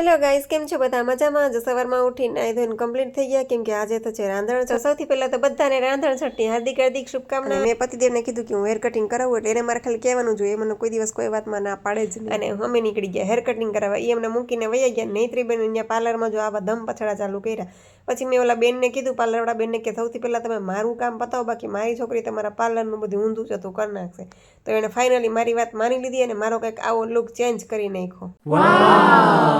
Hello guys કેમ છો બધા? મજામાં? આજે સવારમાં ઉઠીને નાઈ ધોઈને કમ્પ્લીટ થઈ ગયા. કેમ કે આજે તો છે રાંધણ છે સૌથી પહેલા તો બધાને રાંધણ છઠની હાર્દિક હાર્દિક શુભકામના. મેં પતિદેવને કીધું કે હું હેર કટિંગ કરાવું એટલે એને મારે ખાલી કહેવાનું જોઈએ. એ મને કોઈ દિવસ કોઈ વાતમાં ના પાડે જ અને અમે નીકળી ગયા હેર કટિંગ કરાવવા. એ અમને મૂકીને વૈયા ગયા. નૈત્રી બેન અહીંયા પાર્લરમાં જો આવા ધમ પછડા ચાલુ કર્યા. પછી મેં ઓલા બેનને કીધું પાર્લરવાળા બેનને કે સૌથી પહેલાં તમે મારું કામ પતાવો. બાકી મારી છોકરી તમારા પાર્લરનું બધું ઊંધું જતું કરી નાખશે. તો એણે ફાઇનલી મારી વાત માની લીધી અને મારો કંઈક આવો લુક ચેન્જ કરી નાખ્યો.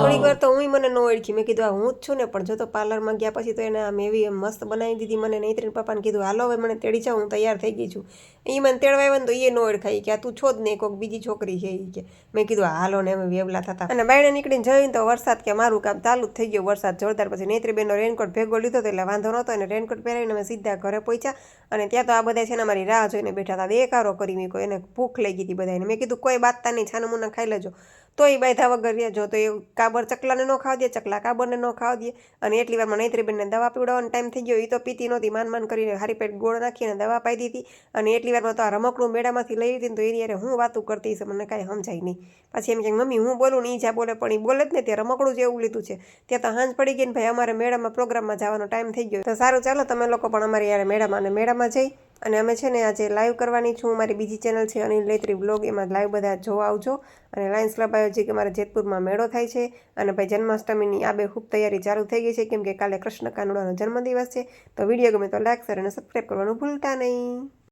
થોડીક વાર તો હું મને ન ઓળખી. મેં કીધું, આ હું જ છું ને, પણ જો તો પાર્લરમાં ગયા પછી તો એને આમ એવી મસ્ત બનાવી દીધી મને નૈત્રીન પપ્પાને કીધું, હાલો, હવે મને તેડી જાઉં હું તૈયાર થઈ ગઈ છું. એ મને તેડવા આવ્યો ને તો એ ન ઓળખાય. કે, આ તું છો જ નહીં કોઈક બીજી છોકરી છે. એ કે, મેં કીધું હાલો ને એમ વેવલા થતા. અને બાયણે નીકળીને જઈને તો વરસાદ કે મારું કામ ચાલુ જ થઈ ગયો. વરસાદ જોરદાર. પછી નૈત્રીબેનનો રેનકોટ ભેગો લીધો તો એટલે વાંધો નહોતો. અને રેનકોટ પહેરાવીને અમે સીધા ઘરે પહોંચ્યા અને ત્યાં તો આ બધા છે ને અમારી રાહ જોઈને બેઠા હતા. દેકારો કરી મીકો એને ભૂખ લઈ ગઈ હતી બધાને મેં કીધું, કોઈ બાતતા નહીં છાનમુના મુના ખાઈ લેજો. તો એ બાયધા વગર રહ્યા. જો તો એ કાબર ચકલાને ન ખાવા દે, ચકલા કાબરને ન ખાવા દે. અને એટલી વારમાં નૈત્રીબેનને દવા પીવડાવવાનો ટાઈમ થઈ ગયો. એ તો પીતી નહોતી. માન માન કરીને હારી પેટ ગોળ નાખીને દવા પાઈ દીધી. અને એટલી વારમાં તો આ રમકડું મેળામાંથી લઈ લીધી તો એની યારે હું વાતું કરતી છે મને કાંઈ સમજાય નહીં. પછી એમ કે, મમ્મી, હું બોલું ને જ્યાં બોલે, પણ એ બોલે જ ને ત્યાં રમકડું જ એવું લીધું છે. ત્યાં તો હાંજ પડી ગઈ ને ભાઈ અમારે મેળામાં પ્રોગ્રામમાં જવાનો ટાઈમ થઈ ગયો. તો સારું, ચાલો તમે લોકો પણ અમારે યારે મેળામાં અને મેળામાં જઈ. અને અમે છે ને આજે લાઈવ કરવાની છું. મારી બીજી ચેનલ છે, અનિલ લેત્રી બ્લોગ એમાં લાઈવ બધા જોવા આવજો. અને લાયન્સ ક્લબ આયોજિત કે મારા જેતપુરમાં મેળો થાય છે. અને ભાઈ જન્માષ્ટમીની આ બે ખૂબ તૈયારી ચાલુ થઈ ગઈ છે, કેમ કે કાલે કૃષ્ણ કાનુડાનો જન્મદિવસ છે. તો વીડિયો ગમે તો લાઈક શેર અને સબસ્ક્રાઈબ કરવાનું ભૂલતા નહીં.